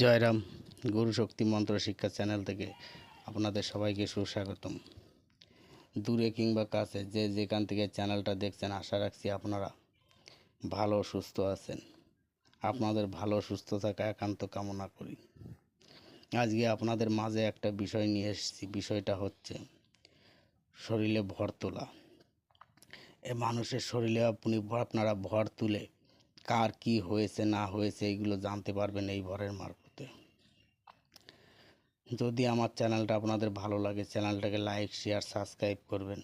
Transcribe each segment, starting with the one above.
জয়রাম গুরু শক্তি মন্ত্র শিক্ষা চ্যানেল থেকে আপনাদের সবাইকে সুস্বাগতম। দূরে কিংবা কাছে যে যেখান থেকে চ্যানেলটা দেখছেন, আশা রাখছি আপনারা ভালো সুস্থ আছেন। আপনাদের ভালো সুস্থ থাকা একান্ত কামনা করি। আজকে আপনাদের মাঝে একটা বিষয় নিয়ে এসেছি। বিষয়টা হচ্ছে শরীরে ভর তোলা। এ মানুষের শরীরে আপনি আপনারা ভর তুলে কার কি হয়েছে, না হয়েছে, এইগুলো জানতে পারবেন এই ভরের মারফতে। যদি আমার চ্যানেলটা আপনাদের ভালো লাগে, চ্যানেলটাকে লাইক, শেয়ার, সাবস্ক্রাইব করবেন।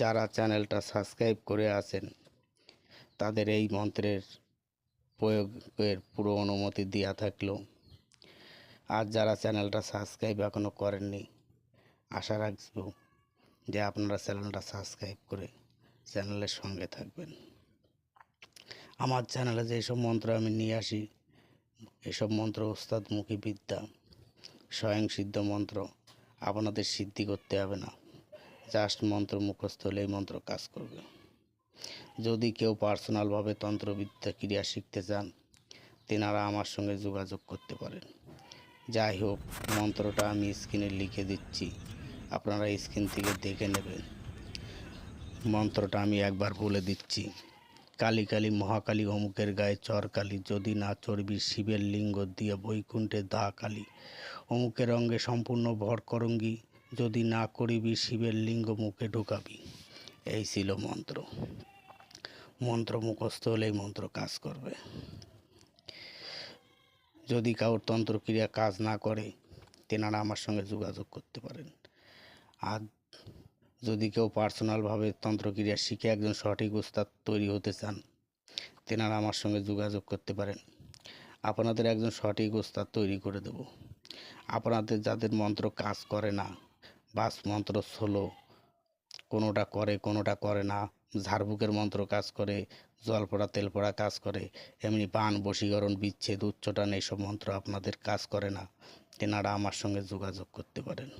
যারা চ্যানেলটা সাবস্ক্রাইব করে আছেন, তাদের এই মন্ত্রের প্রয়োগের পুরো অনুমতি দেওয়া থাকলেও আর যারা চ্যানেলটা সাবস্ক্রাইব এখনও করেননি, আশা রাখব যে আপনারা চ্যানেলটা সাবস্ক্রাইব করে চ্যানেলের সঙ্গে থাকবেন। আমার চ্যানেলে যে যেসব মন্ত্র আমি নিয়ে আসি, এসব মন্ত্র ওস্তাদমুখী বিদ্যা স্বয়ং সিদ্ধ মন্ত্র, আপনাদের সিদ্ধি করতে হবে না। জাস্ট মন্ত্র মুখস্থ হলে এই মন্ত্র কাজ করবে। যদি কেউ পার্সোনালভাবে তন্ত্রবিদ্যা ক্রিয়া শিখতে চান, তেনারা আমার সঙ্গে যোগাযোগ করতে পারেন। যাই হোক, মন্ত্রটা আমি স্ক্রিনে লিখে দিচ্ছি। আপনারা স্ক্রিন থেকে দেখে নেবেন। মন্ত্রটা আমি একবার বলে দিচ্ছি। কালী কালী মহাকালী অমুকের গায়ে চর কালী, যদি না চড়বি শিবের লিঙ্গ দিয়ে বৈকুণ্ঠে দা কালী। অমুকের অঙ্গে সম্পূর্ণ ভর করঙ্গি, যদি না করিবি শিবের লিঙ্গ মুখে ঢুকাবি। এই ছিল মন্ত্র। মন্ত্র মুখস্থ হলেই মন্ত্র কাজ করবে। যদি কারোর তন্ত্রক্রিয়া কাজ না করে, তেনারা আমার সঙ্গে যোগাযোগ করতে পারেন। আর যদি কেউ পার্সোনালভাবে তন্ত্রক্রিয়া শিখে একজন সঠিক উস্তাদ তৈরি হতে চান, তেনারা আমার সঙ্গে যোগাযোগ করতে পারেন। আপনাদের একজন সঠিক উস্তাদ তৈরি করে দেব। আপনাদের যাদের মন্ত্র কাজ করে না, বাস মন্ত্র ষোলো, কোনোটা করে কোনোটা করে না, ঝাড়ফুকের মন্ত্র কাজ করে, জল পড়া, তেল পড়া কাজ করে, এমনি পান, বশীকরণ, বিচ্ছেদ, উচ্চটান, এইসব মন্ত্র আপনাদের কাজ করে না, তেনারা আমার সঙ্গে যোগাযোগ করতে পারেন।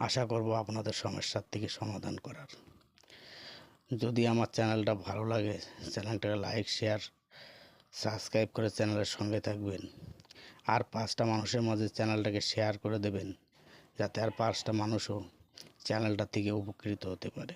আশা করব আপনাদের সমস্যার থেকে সমাধান করার। যদি আমার চ্যানেলটা ভালো লাগে, চ্যানেলটাকে লাইক, শেয়ার, সাবস্ক্রাইব করে চ্যানেলের সঙ্গে থাকবেন। আর পাঁচটা মানুষের মাঝে চ্যানেলটাকে শেয়ার করে দেবেন, যাতে আর পাঁচটা মানুষও চ্যানেলটা থেকে উপকৃত হতে পারে।